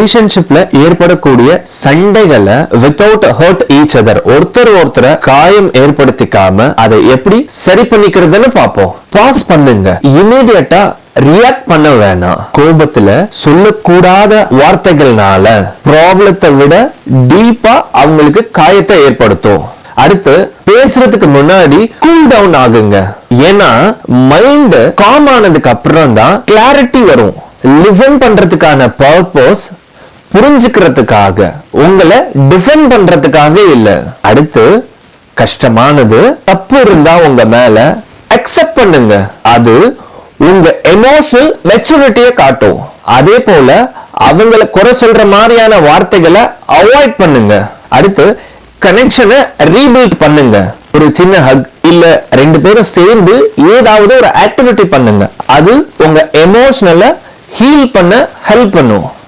ரிலேஷன்ஷிப்ல ஏற்படக்கூடிய சண்டைகளை வித்தவுட் ஹர்ட் ஈச் அதர் ஒருத்தர் ஒருத்தரை காயம் ஏற்படுத்திக்காம அதை எப்படி சரி பண்ணிக்கிறதுன்னு பார்ப்போம். பாஸ் பண்ணுங்க. இமீடியட்டா ரியாக்ட் பண்ண வேணாம். கோபத்துல சொல்லக்கூடாத வார்த்தைகள்னால ப்ராப்ளத்தை விட டீப்பா அவங்களுக்கு காயத்தை ஏற்படுத்தும். அடுத்து பேசுறதுக்கு முன்னாடி கூல் டவுன் ஆகுங்க. ஏன்னா மைண்ட் காம் ஆனதுக்கு அப்புறம் தான் கிளாரிட்டி வரும். லிசன் பண்றதுக்கான பர்பஸ் புரிஞ்சுக்கிறதுக்காக உங்களை டிஃபெண்ட் பண்றதுக்காக இல்ல. அடுத்து கஷ்டமானது தப்பு இருந்தா உங்க மேல அக்செப்ட் பண்ணுங்க. அது உங்க எமோஷனல் மெச்சூரிட்டியை காட்டும். அதே போல அவங்கள குறை சொல்ற மாதிரியான வார்த்தைகளை அவாய்ட் பண்ணுங்க. அடுத்து கனெக்ஷனை ரீபில்ட் பண்ணுங்க. ஒரு சின்ன ஹக் இல்ல ரெண்டு பேரும் சேர்ந்து ஏதாவது ஒரு ஆக்டிவிட்டி பண்ணுங்க. அது உங்க எமோஷனலை ஹீல் பண்ண ஹெல்ப் பண்ணும்.